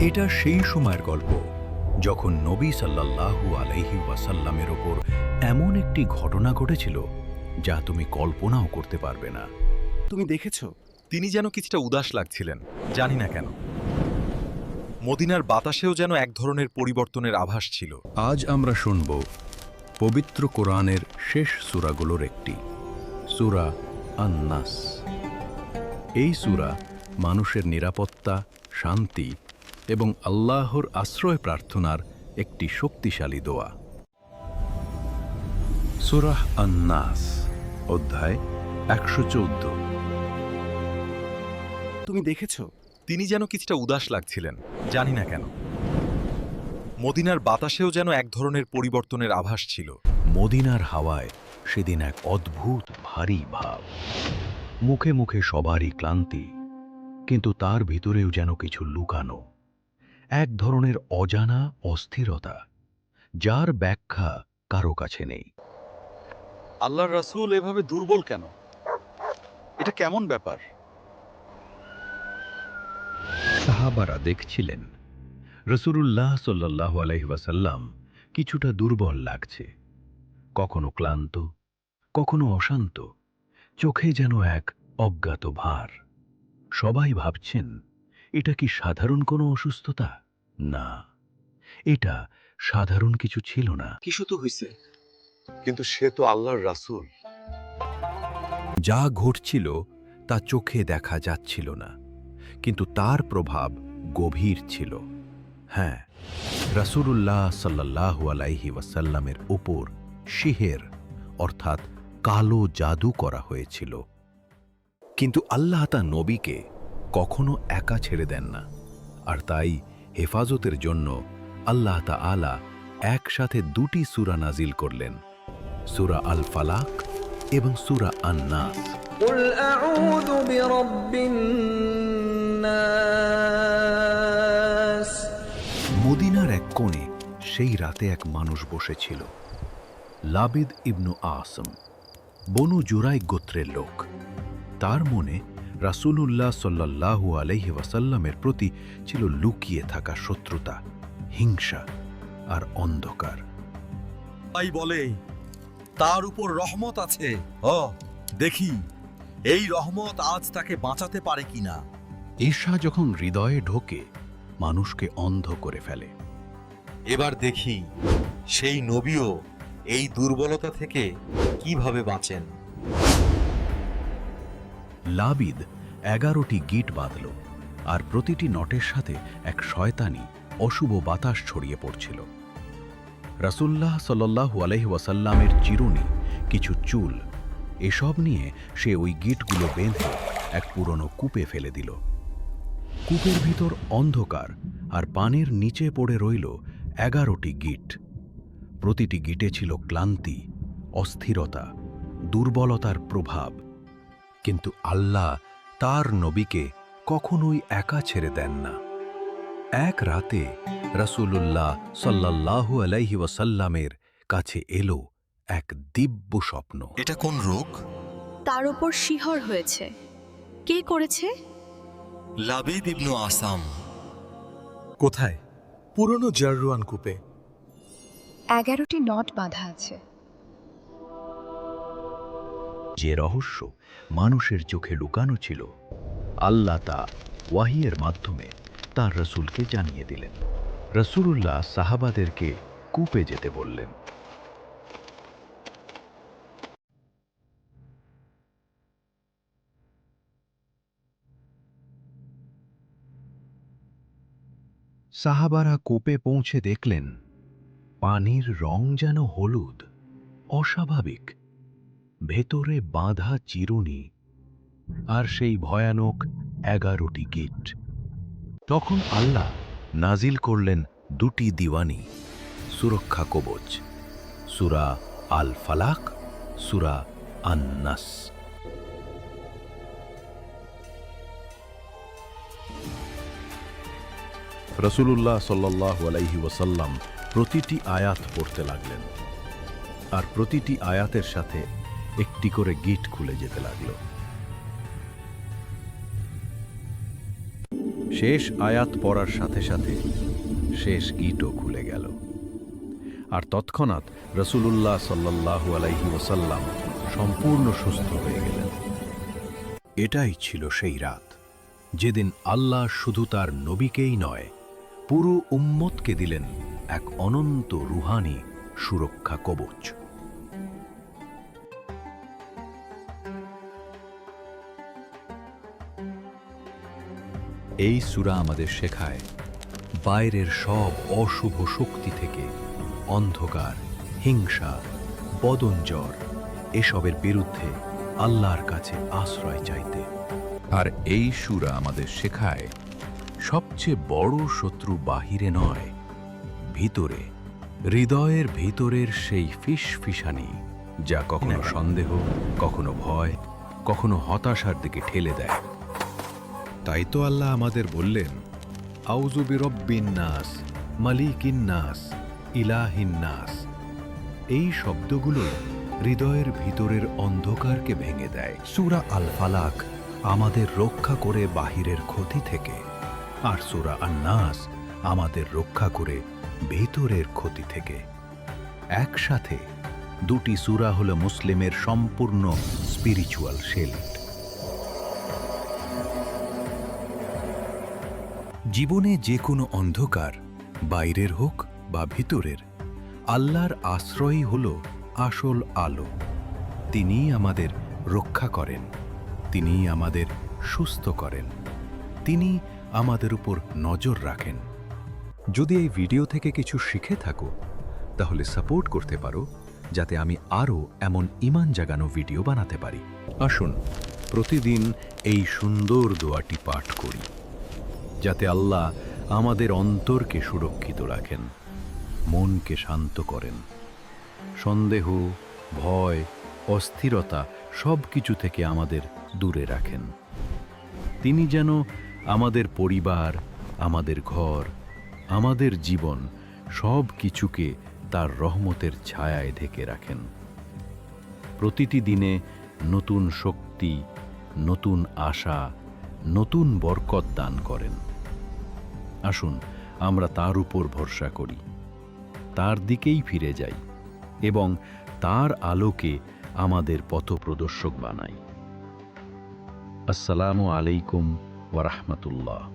এটা সেই সময়ের গল্প যখন নবী সাল্লাল্লাহু আলাইহি ওয়াসাল্লামের ওপর এমন একটি ঘটনা ঘটেছিল যা তুমি কল্পনাও করতে পারবে না। তুমি দেখেছ? তিনি যেন কিছুটা উদাস লাগছিলেন জানি না কেন। মদিনার বাতাসেও যেন এক ধরনের পরিবর্তনের আভাস ছিল। আজ আমরা শুনব পবিত্র কোরআনের শেষ সূরাগুলোর একটি সুরা আন্নাস। এই সূরা মানুষের নিরাপত্তা শান্তি এবং আল্লাহর আশ্রয় প্রার্থনার একটি শক্তিশালী দোয়া। সূরাহ আন্নাস অধ্যায় একশো চৌদ্দ। তুমি দেখেছ তিনি যেন কিছুটা উদাস লাগছিলেন জানি না কেন। মদিনার বাতাসেও যেন এক ধরনের পরিবর্তনের আভাস ছিল। মদিনার হাওয়ায় সেদিন এক অদ্ভুত ভারী ভাব। মুখে মুখে সবারই ক্লান্তি কিন্তু তার ভিতরেও যেন কিছু লুকানো। এক ধরনের অজানা অস্থিরতা যার ব্যাখ্যা কারও কাছে নেই। আল্লাহর রাসূল এভাবে দুর্বল কেন? এটা কেমন ব্যাপার? সাহাবারা দেখছিলেন রসুরুল্লাহ সাল্লাহ আলহিবাসাল্লাম কিছুটা দুর্বল লাগছে। কখনো ক্লান্ত কখনো অশান্ত চোখে যেন এক অজ্ঞাত ভার। সবাই ভাবছেন এটা কি সাধারণ কোনো অসুস্থতা? না। এটা সাধারণ কিছু ছিল না। কিছু তো হইছে? কিন্তু সে তো আল্লাহর রাসূল। যা ঘটছিল তা চোখে দেখা যাচ্ছিল না। কিন্তু তার প্রভাব গভীর ছিল। হ্যাঁ রাসূলুল্লাহ সাল্লাল্লাহু আলাইহি ওয়াসাল্লামের উপর শিহের অর্থাৎ কালো জাদু করা হয়েছিল। কিন্তু আল্লাহ তা নবীকে কখনো একা ছেড়ে দেন না। আর তাই হেফাজতের জন্য আল্লাহ তালা একসাথে দুটি সুরা নাজিল করলেন। সুরা আল ফালাক এবং সুরা আন্নাস। মদিনার এক কোণে সেই রাতে এক মানুষ বসেছিল লাবিদ ইবনু আসম বনু জুরাই গোত্রের লোক। তার মনে রাসূলুল্লাহ সাল্লাল্লাহু আলাইহি ওয়াসাল্লামের প্রতি ছিল লুকিয়ে থাকা শত্রুতা হিংসা আর অন্ধকার। তাই বলে তার উপর রহমত আছে। ও দেখি এই রহমত আজ তাকে বাঁচাতে পারে কিনা? ঈর্ষা যখন হৃদয়ে ঢোকে মানুষকে অন্ধ করে ফেলে। এবার দেখি সেই নবীও এই দুর্বলতা থেকে কীভাবে বাঁচেন? লাবিদ এগারোটি গিট বাঁধল আর প্রতিটি নটের সাথে এক শয়তানি অশুভ বাতাস ছড়িয়ে পড়ছিল। রাসুল্লাহ সাল্লাহু আলহি ওয়াসাল্লামের চিরুনি, কিছু চুল, এসব নিয়ে সে ওই গিটগুলো বেঁধে এক পুরনো কূপে ফেলে দিল। কূপের ভিতর অন্ধকার আর পানির নিচে পড়ে রইল এগারোটি গিট। প্রতিটি গিটে ছিল ক্লান্তি, অস্থিরতা, দুর্বলতার প্রভাব কিন্তু আল্লাহ তার নবীকে কখনোই একা ছেড়ে দেন না। এক রাতে রাসূলুল্লাহ সাল্লাল্লাহু আলাইহি ওয়াসাল্লামের কাছে এলো এক দিব্য স্বপ্ন। এটা কোন রোগ? তার ওপর শিহর হয়েছে। কে করেছে? লাবিদ ইবনু আসাম। কোথায়? পুরনো জাররুয়ান কূপে। এগারোটি নট বাঁধা আছে। যে রহস্য মানুষের চোখে লুকানো ছিল, আল্লাহ তা ওয়াহিয়ের মাধ্যমে তার রসুলকে জানিয়ে দিলেন। রসুলুল্লাহ সাহাবাদেরকে কূপে যেতে বললেন। সাহাবারা কূপে পৌঁছে দেখলেন, পানির রং যেন হলুদ, অস্বাভাবিক। ভেতরে বাঁধা চিরুনি আর সেই ভয়ানক এগারোটি গিট। তখন আল্লাহ নাজিল করলেন দুটি দিওয়ানি, সুরক্ষা কবচ, সুরা আল ফালাক সুরা আন্নাস। রসুলুল্লাহ সাল্লাহ আলাইহি ওয়াসাল্লাম প্রতিটি আয়াত পড়তে লাগলেন। আর প্রতিটি আয়াতের সাথে একটি করে গিট খুলে যেতে লাগল। শেষ আয়াত পড়ার সাথে সাথে শেষ গিটও খুলে গেল। আর তৎক্ষণাৎ রসুলুল্লাহ সাল্লাহু আলাইহি ওসাল্লাম সম্পূর্ণ সুস্থ হয়ে গেলেন। এটাই ছিল সেই রাত। যেদিন আল্লাহ শুধু তার নবীকেই নয়, পুরো উম্মতকে দিলেন এক অনন্ত রুহানি সুরক্ষা কবচ। এই সুরা আমাদের শেখায়, বাইরের সব অশুভ শক্তি থেকে অন্ধকার, হিংসা, বদনজর, এসবের বিরুদ্ধে আল্লাহর কাছে আশ্রয় চাইতে। আর এই সুরা আমাদের শেখায়, সবচেয়ে বড় শত্রু বাহিরে নয়, ভিতরে, হৃদয়ের ভিতরের সেই ফিস ফিসানি যা কখনো সন্দেহ, কখনো ভয়, কখনো হতাশার দিকে ঠেলে দেয়। তাই তো আল্লাহ আমাদের বললেন আউজুবি রব্বিন নাস, মালিকিন নাস, ইলাহিন নাস। এই শব্দগুলো হৃদয়ের ভিতরের অন্ধকারকে ভেঙে দেয়। সুরা আল ফালাক আমাদের রক্ষা করে বাহিরের ক্ষতি থেকে, আর সুরা আন্নাস আমাদের রক্ষা করে ভেতরের ক্ষতি থেকে। একসাথে দুটি সুরা হল মুসলিমের সম্পূর্ণ স্পিরিচুয়াল শেল্ড জীবনে যে কোনো অন্ধকার, বাইরের হোক বা ভিতরের, আল্লাহর আশ্রয়ই হল আসল আলো। তিনিই আমাদের রক্ষা করেন, তিনিই আমাদের সুস্থ করেন তিনি আমাদের উপর নজর রাখেন। যদি এই ভিডিও থেকে কিছু শিখে থাকো, তাহলে সাপোর্ট করতে পারো, যাতে আমি আরও এমন ইমান জাগানো ভিডিও বানাতে পারি। আসুন, প্রতিদিন এই সুন্দর দোয়াটি পাঠ করি। যাতে আল্লাহ আমাদের অন্তরকে সুরক্ষিত রাখেন, মনকে শান্ত করেন। সন্দেহ, ভয়, অস্থিরতা সব কিছু থেকে আমাদের দূরে রাখেন। তিনি যেন আমাদের পরিবার, আমাদের ঘর, আমাদের জীবন সব কিছুকে তার রহমতের ছায়ায় ঢেকে রাখেন। প্রতিটি দিনে নতুন শক্তি, নতুন আশা, নতুন বরকত দান করেন। আসুন, আমরা তার উপর ভরসা করি। তার দিকেই ফিরে যাই এবং তার আলোকে আমাদের পথপ্রদর্শক বানাই। আসসালামু আলাইকুম ওরহমতুল্লাহ